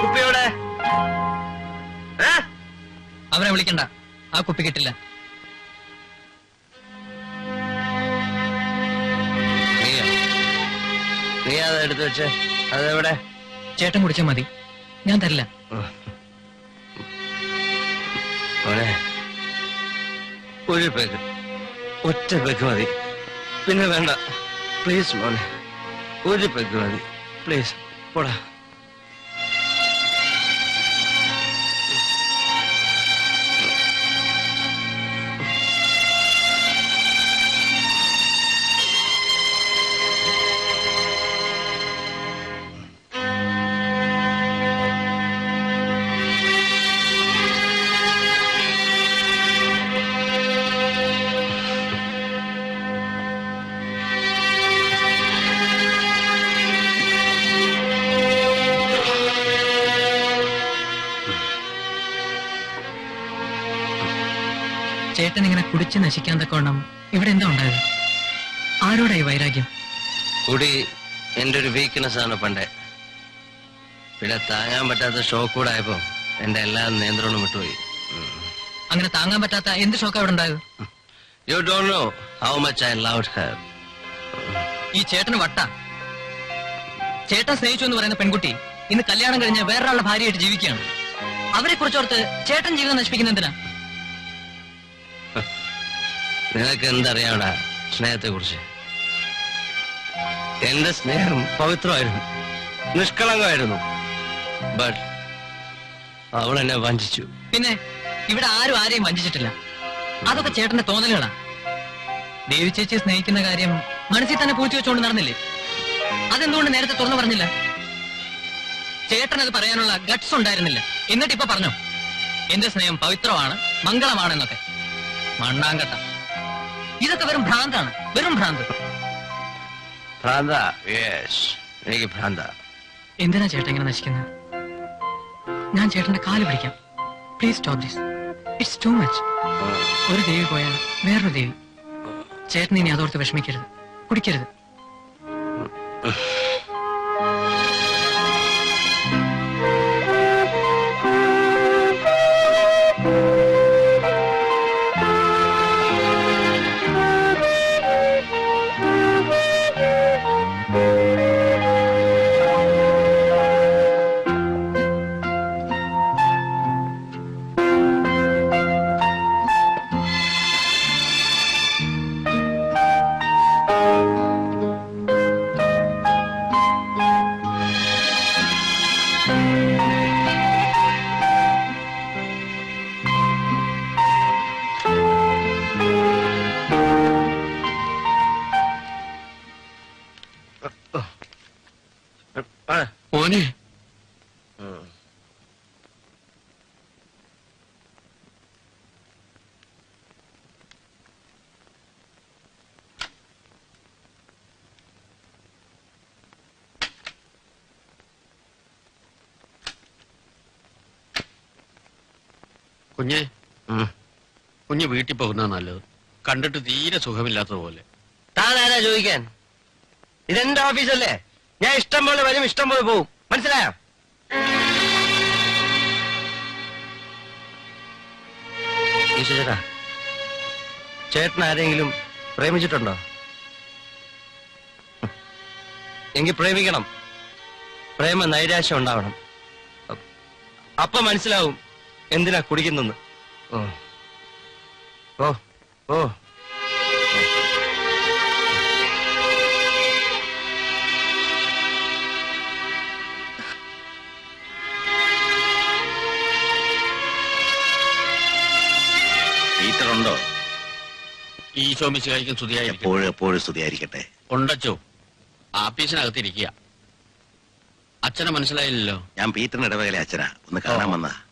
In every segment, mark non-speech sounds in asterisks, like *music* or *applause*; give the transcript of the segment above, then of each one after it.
കുപ്പിയോടെ. അവരെ വിളിക്കണ്ട. ആ കുപ്പി കിട്ടില്ല. നീയോ നീ അത് എടുത്തു വെച്ച്. അതെവിടെ? ചേട്ടൻ കുടിച്ചാ മതി. ഞാൻ തരില്ല. ഒരു പേക്ക് ഒറ്റ പേക്ക് മതി. പിന്നെ വേണ്ട. പ്ലീസ് മോനെ ഒരു പേക്ക് മതി. പ്ലീസ് പോടാ. ചേട്ടൻ ഇങ്ങനെ കുടിച്ച് നശിക്കാൻ തക്കോണം ഇവിടെ എന്താ ഉണ്ടായത്? ആരോടായി വൈരാഗ്യം? കുടി എന്റെ ഒരു വീക്ക്നെസ് ആണ് പണ്ടേ. പിന്നെ താങ്ങാൻ പറ്റാത്ത ഷോക്ക് കൂടെ ആയപ്പോ എന്റെ എല്ലാ നിയന്ത്രണവും വിട്ടുപോയി. അങ്ങനെ താങ്ങാൻ പറ്റാത്ത എന്ത് ഷോക്ക് അവിടെ ഉണ്ടായത്? You don't know how much I love her ഈ ചേട്ടന് വട്ട. ചേട്ടൻ സ്നേഹിച്ചു എന്ന് പറയുന്ന പെൺകുട്ടി ഇന്ന് കല്യാണം കഴിഞ്ഞ് വേറൊരാളുടെ ഭാര്യയായിട്ട് ജീവിക്കുകയാണ്. അവരെ കുറിച്ചോർത്ത് ചേട്ടൻ ജീവിതം നശിപ്പിക്കുന്ന എന്തിനാ? നിനക്ക് എന്തറിയാടാ സ്നേഹത്തെ കുറിച്ച് എന്റെ സ്നേഹം പവിത്രമായിരുന്നു നിഷ്കളങ്കമായിരുന്നു. ബട്ട് അവൾ എന്നെ വഞ്ചിച്ചു. പിന്നെ ഇവിടെ ആരും ആരെയും വഞ്ചിച്ചിട്ടില്ല. അതൊക്കെ ചേട്ടന്റെ തോന്നലുകളാ. ദേവി ചേച്ചി സ്നേഹിക്കുന്ന കാര്യം മനസ്സിൽ തന്നെ പൂച്ചു വെച്ചുകൊണ്ട് നടന്നില്ലേ? അതെന്തുകൊണ്ട് നേരത്തെ തുറന്നു പറഞ്ഞില്ല? ചേട്ടൻ അത് പറയാനുള്ള ഗട്ട്സ് ഉണ്ടായിരുന്നില്ല. എന്നിട്ട് ഇപ്പൊ പറഞ്ഞു എന്റെ സ്നേഹം പവിത്രമാണ് മംഗളമാണെന്നൊക്കെ. മണ്ണാങ്കട്ട. ഇതൊക്കെ വെറും ഭ്രാന്താണ്. വെറും ഭ്രാന്ത്. ഭ്രാന്ത? യെസ് എനിക്ക് ഭ്രാന്ത. എന്തിനാ ചേട്ടൻ ഇങ്ങനെ നശിക്കുന്നത് ഞാൻ ചേട്ടന്റെ കാൽ പിടിക്കാം. Please stop this it's too much ഒരു ദേവി പോയാൽ വേറൊരു ദേവി. ചേട്ടൻ ഇനി അതോർത്ത് വിഷമിക്കരുത്. കുടിക്കരുത്. കുഞ്ഞെ. കുഞ്ഞ് വീട്ടിൽ പോകുന്ന നല്ലത്. കണ്ടിട്ട് തീരെ സുഖമില്ലാത്തത് പോലെ. താൻ ചോദിക്കാൻ? ഇതെന്റെ ഓഫീസല്ലേ? ഞാൻ ഇഷ്ടം പോലെ വരും ഇഷ്ടം പോലെ പോകും മനസ്സിലായോ? ചേട്ടൻ ആരെങ്കിലും പ്രേമിച്ചിട്ടുണ്ടോ? എങ്കിൽ പ്രേമിക്കണം. പ്രേമ നൈരാശ്യം ഉണ്ടാവണം അപ്പൊ മനസ്സിലാവും. എന്തിനാ കുടിക്കുന്നെന്ന് ഓ. ഓ. എപ്പോഴും എപ്പോഴും സ്തുതിയായിരിക്കട്ടെ. ഉണ്ടച്ചോ. ആഫീസിനകത്തിരിക്കുക അച്ഛനെ മനസ്സിലായില്ലല്ലോ. ഞാൻ പീറ്ററിന് ഇടവകയിലെ അച്ഛനാ. ഒന്ന് കാണാൻ ഓ.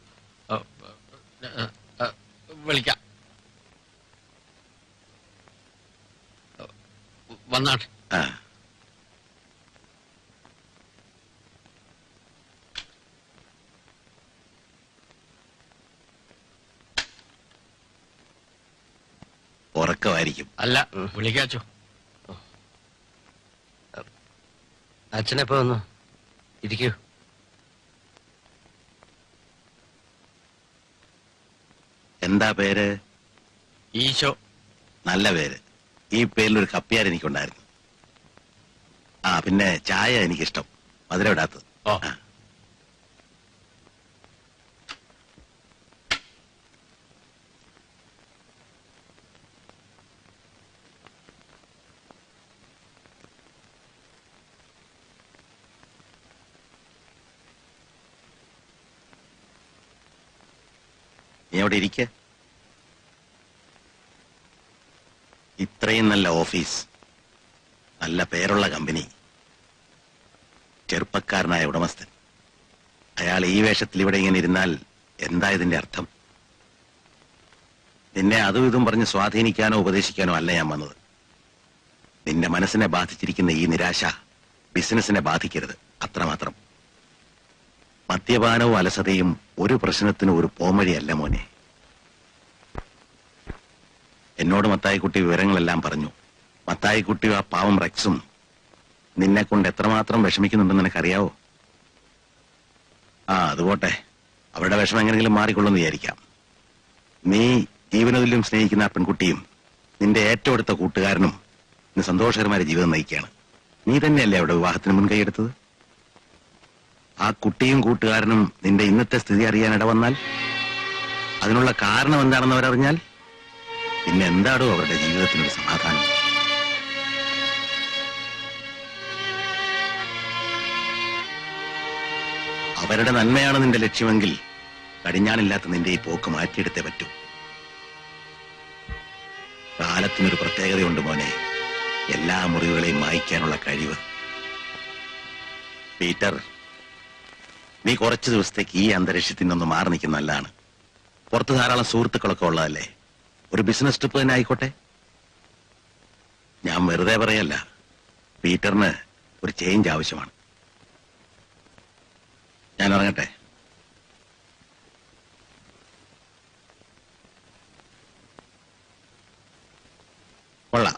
വിളിക്കാം. വന്നാട്ടെ. ആ. ഉറക്കമായിരിക്കും. അല്ല. വിളിക്കാച്ചോ. അച്ഛനെപ്പോ വന്നു? ഇരിക്കൂ. എന്താ പേര്? ഈശോ. നല്ല പേര്. ഈ പേരിൽ ഒരു കപ്പിയാർ എനിക്കുണ്ടായിരുന്നു. ആ പിന്നെ ചായ എനിക്കിഷ്ടം. മധുരം ഇടാത്തത്. ഓ. നീ അവിടെ ഇരിക്ക. ഇത്രയും നല്ല ഓഫീസ്. നല്ല പേരുള്ള കമ്പനി. ചെറുപ്പക്കാരനായ ഉടമസ്ഥൻ. അയാൾ ഈ വേഷത്തിൽ ഇവിടെ ഇങ്ങനെ ഇരുന്നാൽ എന്താ ഇതിന്റെ അർത്ഥം? നിന്നെ അതും ഇതും പറഞ്ഞ് സ്വാധീനിക്കാനോ ഉപദേശിക്കാനോ അല്ല ഞാൻ വന്നത്. നിന്റെ മനസ്സിനെ ബാധിച്ചിരിക്കുന്ന ഈ നിരാശ ബിസിനസിനെ ബാധിക്കരുത്. അത്രമാത്രം. മദ്യപാനവും അലസതയും ഒരു പ്രശ്നത്തിനും ഒരു പോംവഴിയല്ല മോനെ. എന്നോട് മത്തായിക്കുട്ടി വിവരങ്ങളെല്ലാം പറഞ്ഞു. മത്തായിക്കുട്ടി ആ പാവം റെക്സും നിന്നെ കൊണ്ട് എത്രമാത്രം വിഷമിക്കുന്നുണ്ടെന്ന് നിനക്കറിയാവോ? ആ അതുപോട്ടെ അവരുടെ വിഷമം എങ്ങനെങ്കിലും മാറിക്കൊള്ളുമെന്ന് വിചാരിക്കാം. നീ ജീവനതിലും സ്നേഹിക്കുന്ന ആ പെൺകുട്ടിയും നിന്റെ ഏറ്റവും അടുത്ത കൂട്ടുകാരനും നീ സന്തോഷകരമായ ജീവിതം നയിക്കുകയാണ്. നീ തന്നെയല്ലേ അവിടെ വിവാഹത്തിന് മുൻകൈയെടുത്തത് ആ കുട്ടിയും കൂട്ടുകാരനും നിന്റെ ഇന്നത്തെ സ്ഥിതി അറിയാൻ ഇടവന്നാൽ അതിനുള്ള കാരണം എന്താണെന്ന് അവരറിഞ്ഞാൽ പിന്നെ എന്താടോ അവരുടെ ജീവിതത്തിനൊരു സമാധാനം? അവരുടെ നന്മയാണ് നിന്റെ ലക്ഷ്യമെങ്കിൽ കടിഞ്ഞാണില്ലാത്ത നിന്റെ ഈ പോക്ക് മാറ്റിയെടുത്തേ പറ്റൂ. കാലത്തിനൊരു പ്രത്യേകതയുണ്ട് മോനെ. എല്ലാ മുറിവുകളെയും മായ്ക്കാനുള്ള കഴിവ്. പീറ്റർ നീ കുറച്ചു ദിവസത്തേക്ക് ഈ അന്തരീക്ഷത്തിൽ നിന്നൊന്ന് മാറി നിൽക്കുന്ന നല്ലതാണ്. പുറത്ത് ധാരാളം സുഹൃത്തുക്കളൊക്കെ ഉള്ളതല്ലേ? ഒരു ബിസിനസ് ട്രിപ്പ് തന്നെ ആയിക്കോട്ടെ. ഞാൻ വെറുതെ പറയല്ല. പീറ്ററിന് ഒരു ചേഞ്ച് ആവശ്യമാണ്. ഞാൻ ഇറങ്ങട്ടെ. കൊള്ളാം.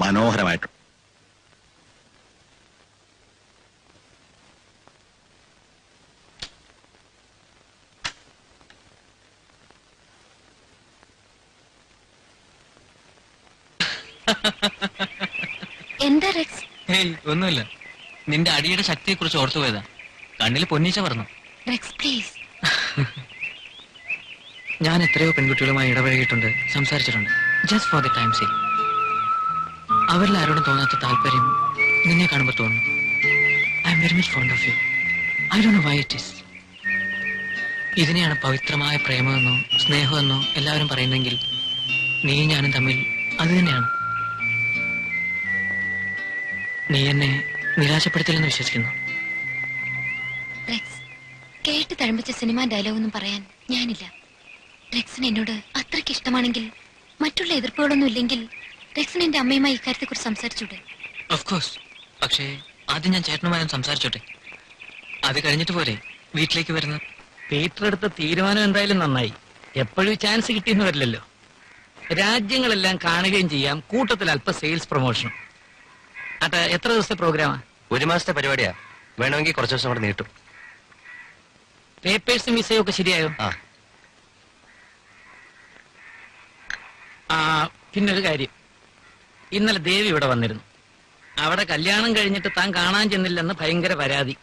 മനോഹരമായിട്ട് എന്താ റെക്സ്? ഹേയ് ഒന്നുമില്ല. നിന്റെ അടിയുടെ ശക്തിയെ കുറിച്ച് ഓർത്തു പോയതാ. കണ്ണിൽ പൊന്നിച്ച പറഞ്ഞു റെക്സ് പ്ലീസ്. ഞാൻ എത്രയോ പെൺകുട്ടികളുമായി ഇടപഴകിയിട്ടുണ്ട് സംസാരിച്ചിട്ടുണ്ട്. Just for the time see അവരിൽ ആരോടും തോന്നാത്ത താല്പര്യം നിന്നെ കാണുമ്പോൾ തോന്നുന്നു I am very much fond of you I do know why it is ഇതിനെയാണ് പവിത്രമായ പ്രേമമെന്നോ സ്നേഹമെന്നോ എല്ലാവരും പറയുന്നെങ്കിൽ നീ ഞാനും തമ്മിൽ അത് തന്നെയാണ്. നീ എന്നെ നിരാശപ്പെടുത്തില്ലെന്ന് വിശ്വസിക്കുന്നു. റെക്സ് കേട്ട് തഴമ്പിച്ച സിനിമ ഡയലോഗ് ഒന്നും പറയാൻ ഞാനില്ല. റെക്സിന് എന്നോട് അത്രയ്ക്ക് ഇഷ്ടമാണെങ്കിൽ മറ്റുള്ള എതിർപ്പുകളൊന്നും ഇല്ലെങ്കിൽ റെക്സിന് എന്റെ അമ്മയുമായി ഇക്കാര്യത്തെ കുറിച്ച് സംസാരിച്ചൂടെ? ഓഫ് കോഴ്സ് പക്ഷേ ആദ്യം ഞാൻ ചേട്ടനുമായി സംസാരിച്ചോട്ടെ. അത് കഴിഞ്ഞിട്ട് പോരെ വീട്ടിലേക്ക് വരുന്ന പീറ്റർ എടുത്ത തീരുമാനം എന്തായാലും നന്നായി. എപ്പോഴും ചാൻസ് കിട്ടിയെന്ന് വരില്ലല്ലോ. രാജ്യങ്ങളെല്ലാം കാണുകയും ചെയ്യാം. കൂട്ടത്തിൽ അല്പ സെയിൽസ് പ്രൊമോഷനും അട്ടെ എത്ര ദിവസത്തെ പ്രോഗ്രാമാ? ഒരു മാസത്തെ പരിപാടിയാ. വേണമെങ്കിൽ കുറച്ച് ദിവസം കൂടെ നീട്ടും. പേപ്പേഴ്സും വിസയും ഒക്കെ ശരിയായോ? ആ. ആ പിന്നൊരു കാര്യം. ഇന്നലെ ദേവി ഇവിടെ വന്നിരുന്നു. അവിടെ കല്യാണം കഴിഞ്ഞിട്ട് താൻ കാണാൻ ചെന്നില്ലെന്ന് ഭയങ്കര പരാതി.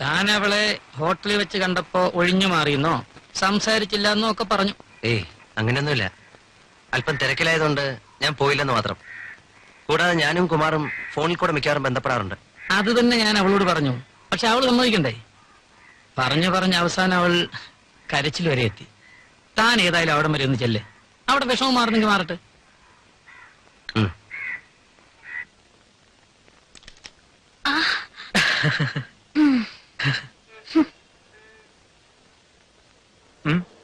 താൻ അവളെ ഹോട്ടലിൽ വെച്ച് കണ്ടപ്പോ ഒഴിഞ്ഞു മാറിയെന്നോ? സംസാരിച്ചില്ല എന്നോ ഒക്കെ പറഞ്ഞു. ഏയ് അങ്ങനെയൊന്നുമില്ല. അല്പം തിരക്കിലായതുകൊണ്ട് ഞാൻ പോയില്ലെന്ന് മാത്രം. കൂടാതെ ഞാനും കുമാറും ഫോണിൽ കൂടെ മിക്കവാറും ബന്ധപ്പെടാറുണ്ട്. അത് തന്നെ ഞാൻ അവളോട് പറഞ്ഞു. പക്ഷെ അവൾ സമ്മതിക്കണ്ടേ? പറഞ്ഞു പറഞ്ഞ് അവസാനം അവൾ കരച്ചിൽ വരെ എത്തി. താൻ ഏതായാലും അവിടെ വരെ ഒന്ന് ചെല്ലേ. അവിടെ വിഷമം മാറുന്നെങ്കിൽ മാറട്ടെ. ഉം. *laughs*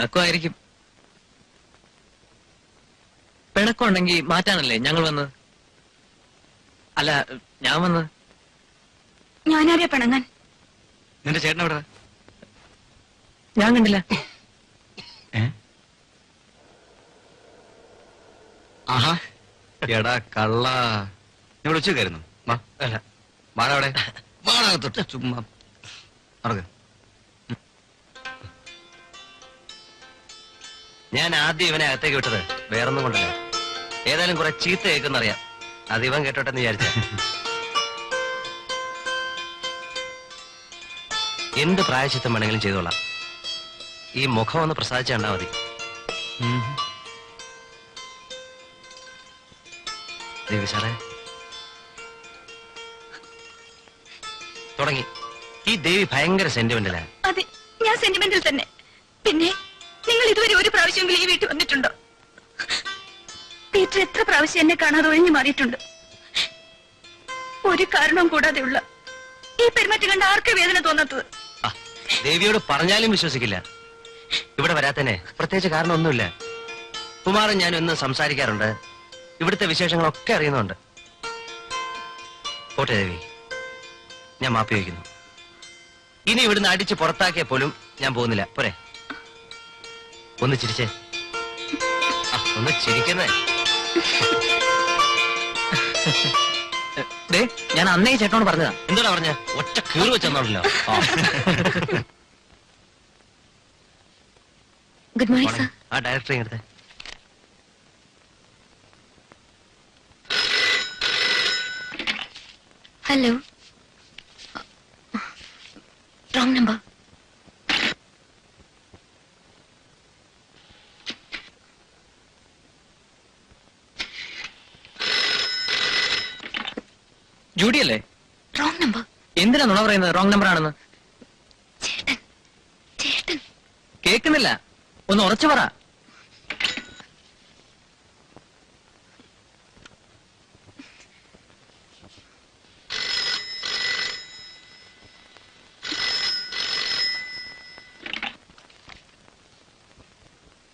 പിണക്കമായിരിക്കും പിണക്കം ഉണ്ടെങ്കിൽ മാറ്റാനല്ലേ ഞങ്ങൾ വന്നത്? അല്ല ഞാൻ വന്നത്? ഞാനാരെ പിണങ്ങാൻ? നിന്റെ ചേട്ടൻ എവിടെ? ഞാൻ കണ്ടില്ല. ആഹാ. എടാ കള്ള. നിങ്ങൾ ഉച്ചക്കായിരുന്നു വാ. അല്ല. വാടാ അവിടെ. വാടകത്തൊട്ട് ചുമ്മാ. നടക്ക് ഞാൻ ആദ്യം ഇവനെ അകത്തേക്ക് വിട്ടത് വേറൊന്നും കൊണ്ടല്ല. ഏതായാലും കുറെ ചീത്ത കേൾക്കുന്നറിയാം. അത് ഇവൻ കേട്ടോട്ടെ എന്ന് വിചാരിച്ച എന്ത് പ്രായശിത്തം വേണമെങ്കിലും ചെയ്തോളാം. ഈ മുഖം ഒന്ന് പ്രസാദിച്ചാണ്ടാ മതി. സാറേ. തുടങ്ങി. ഈ ദേവി ഭയങ്കര സെന്റിമെന്റലാണ് അതെ ഞാൻ സെന്റിമെന്റിൽ തന്നെ. പിന്നെ? ഇതുവരെ ഒരു പ്രാവശ്യമെങ്കിലും ഈ വീട്ടിൽ വന്നിട്ടുണ്ടോ? പീറ്റർ എത്ര പ്രാവശ്യം എന്നെ കാണാതെ ഒഴിഞ്ഞു മാറിയിട്ടുണ്ട്. ഒരു കാരണവും കൂടാതെയുള്ള ഈ പെരുമാറ്റം കണ്ട് ആർക്ക് വേദന തോന്നാത്തത്? ദേവിയോട് പറഞ്ഞാലും വിശ്വസിക്കില്ല. ഇവിടെ വരാത്തന്നെ പ്രത്യേകിച്ച് കാരണമൊന്നുമില്ല. കുമാരൻ ഞാൻ ഇന്ന് സംസാരിക്കാറുണ്ട്. ഇവിടുത്തെ വിശേഷങ്ങളൊക്കെ അറിയുന്നുണ്ട്. പോട്ടെ ദേവി. ഞാൻ മാപ്പി വയ്ക്കുന്നു ഇനി ഇവിടുന്ന് അടിച്ച് പുറത്താക്കിയ പോലും ഞാൻ പോകുന്നില്ല. പോരെ. ഒന്ന് ചിരിച്ചേ. ഒന്ന് ചിരിക്കുന്നേ. ദേ ഞാൻ അന്നേ ചേട്ടനോട് പറഞ്ഞതാ. എന്താടാ പറഞ്ഞ? ഒറ്റ കീറി വെച്ചെന്നാണല്ലോ ഗുഡ് മോർണിംഗ് സർ. ആ ഡയറക്ടറെ എടുത്തേ. ഹലോ. Wrong number. ജൂഡി അല്ലേ റോങ് നമ്പർ എന്തിനാ നുണ പറയുന്നത്? റോങ് നമ്പർ ആണെന്ന്. ചേട്ടൻ ചേട്ടൻ. കേൾക്കുന്നില്ല ഒന്ന് ഉറച്ചു പറ.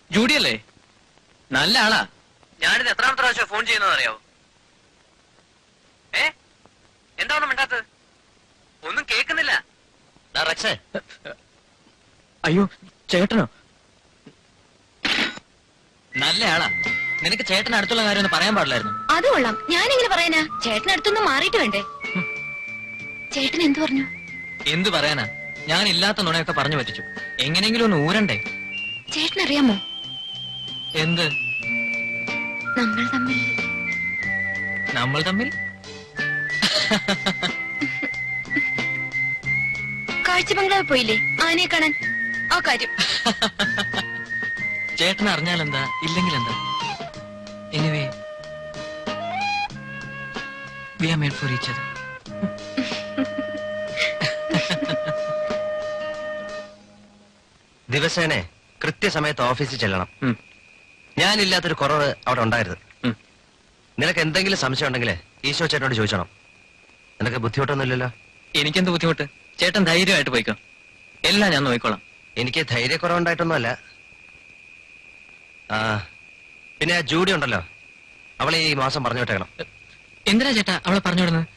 ജൂഡി അല്ലേ നല്ല ആളാ. ഞാനിത് എത്രാമത്തെ പ്രാവശ്യം ഫോൺ ചെയ്യുന്നത് അറിയാവോ ഏ എന്താ ഒന്നും മിണ്ടാത്തത്? ഒന്നും കേൾക്കുന്നില്ല. ഡാ റെക്സേ അയ്യോ ചേട്ടനോ? നല്ലയാളാ നിനക്ക് ചേട്ടൻ അടുത്തുള്ള കാര്യം ഒന്ന് പറയാൻ പാടില്ലായിരുന്നു. അത് കൊള്ളാം. എങ്ങനെ പറയാനാ? ചേട്ടൻ അടുത്തൊന്നും മാറിയിട്ട് വേണ്ടേ? ചേട്ടൻ എന്തു പറഞ്ഞു? എന്തു പറയാനാ? ഞാൻ ഇല്ലാത്ത നുണയൊക്കെ പറഞ്ഞു പറ്റിച്ചു. എങ്ങനെയെങ്കിലും ഒന്ന് ഊരണ്ടേ? ചേട്ടൻ അറിയാമോ എന്ത്? നമ്മൾ തമ്മിൽ. നമ്മൾ തമ്മിൽ? കാഴ്ച ബംഗ്ലാവ് പോയില്ലേ? ആനയെ കാണാൻ. ആ കാര്യം. ചേട്ടൻ അറിഞ്ഞാൽ എന്താ? ഇല്ലെങ്കിൽ എന്താ? Anyway we are made for each other ദിവസേനെ കൃത്യസമയത്ത് ഓഫീസിൽ ചെല്ലണം. ഞാനില്ലാത്തൊരു കുറവ് അവിടെ ഉണ്ടായിരുന്നു നിനക്ക് എന്തെങ്കിലും സംശയം ഉണ്ടെങ്കിൽ ഈശോ ചേട്ടനോട് ചോദിച്ചണം. നിനക്ക് ബുദ്ധിമുട്ടൊന്നുമില്ലല്ലോ? എനിക്കെന്ത് ബുദ്ധിമുട്ട്? ചേട്ടൻ ധൈര്യമായിട്ട് പോയിക്കോ. എല്ലാം ഞാൻ നോക്കിക്കോളാം. എനിക്ക് ധൈര്യക്കുറവുണ്ടായിട്ടൊന്നുമല്ല. ആ പിന്നെ ആ ജൂഡി ഉണ്ടല്ലോ. അവളെ ഈ മാസം പറഞ്ഞു വിട്ടേക്കണം. എന്തിനാ ചേട്ടാ അവളെ പറഞ്ഞു വിടുന്നത്?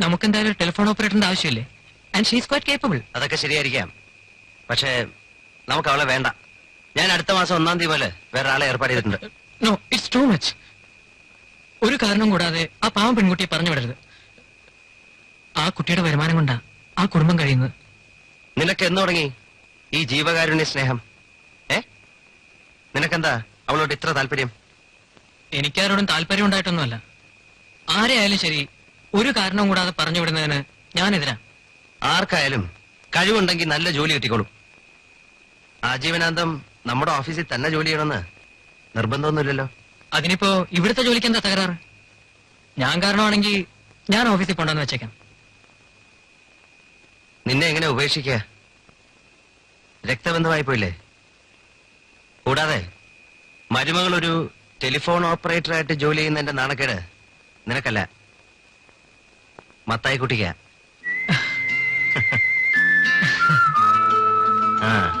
നമുക്കെന്തായാലും എന്തായാലും ടെലിഫോൺ ഓപ്പറേറ്ററിന്റെ ആവശ്യമില്ലേ? ആൻഡ് ഷീസ് ക്വാറ്റ് കേപ്പബിൾ അതൊക്കെ ശരിയായിരിക്കാം. പക്ഷേ നമുക്ക് അവളെ വേണ്ട. ഞാൻ അടുത്ത മാസം ഒന്നാം തീയതി പോലെ വേറെ ആളെ ഏർപ്പാട് ചെയ്തിട്ടുണ്ട്. നോ ഇറ്റ്സ് ടു മച്ച് ഒരു കാരണം കൂടാതെ ആ പാവം പെൺകുട്ടിയെ പറഞ്ഞു വിടരുത്. ആ കുട്ടിയുടെ വരുമാനം കൊണ്ടാ ആ കുടുംബം കഴിയുന്നത്. നിനക്ക് എന്ന് തുടങ്ങി? ഈ ജീവകാരുണ്യ സ്നേഹം. ഏ? നിനക്കെന്താ അവളോട് ഇത്ര താല്പര്യം? എനിക്കാരോടും താല്പര്യം ഉണ്ടായിട്ടൊന്നുമല്ല. ആരെയായാലും ശരി ഒരു കാരണവും കൂടാതെ പറഞ്ഞു വിടുന്നതിന് ഞാനെതിരാ. ആർക്കായാലും കഴിവുണ്ടെങ്കിൽ നല്ല ജോലി കിട്ടിക്കോളും. ആജീവനാന്തം നമ്മുടെ ഓഫീസിൽ തന്നെ ജോലി ചെയ്യണമെന്ന് നിർബന്ധമൊന്നുമില്ലല്ലോ. അതിനിപ്പോ ഇവിടുത്തെ ജോലിക്ക് എന്താ തകരാറ്? ഞാൻ കാരണമാണെങ്കിൽ ഞാൻ ഓഫീസിൽ പോണ്ടെന്ന് വെച്ചേക്കാം. നിന്നെ എങ്ങനെ ഉപേക്ഷിക്ക? രക്തബന്ധമായി പോയില്ലേ? കൂടാതെ മരുമകൾ ഒരു ടെലിഫോൺ ഓപ്പറേറ്ററായിട്ട് ജോലി ചെയ്യുന്ന എന്റെ നാണക്കേട് നിനക്കല്ല. മത്തായി കുട്ടിക്ക *laughs* ആ.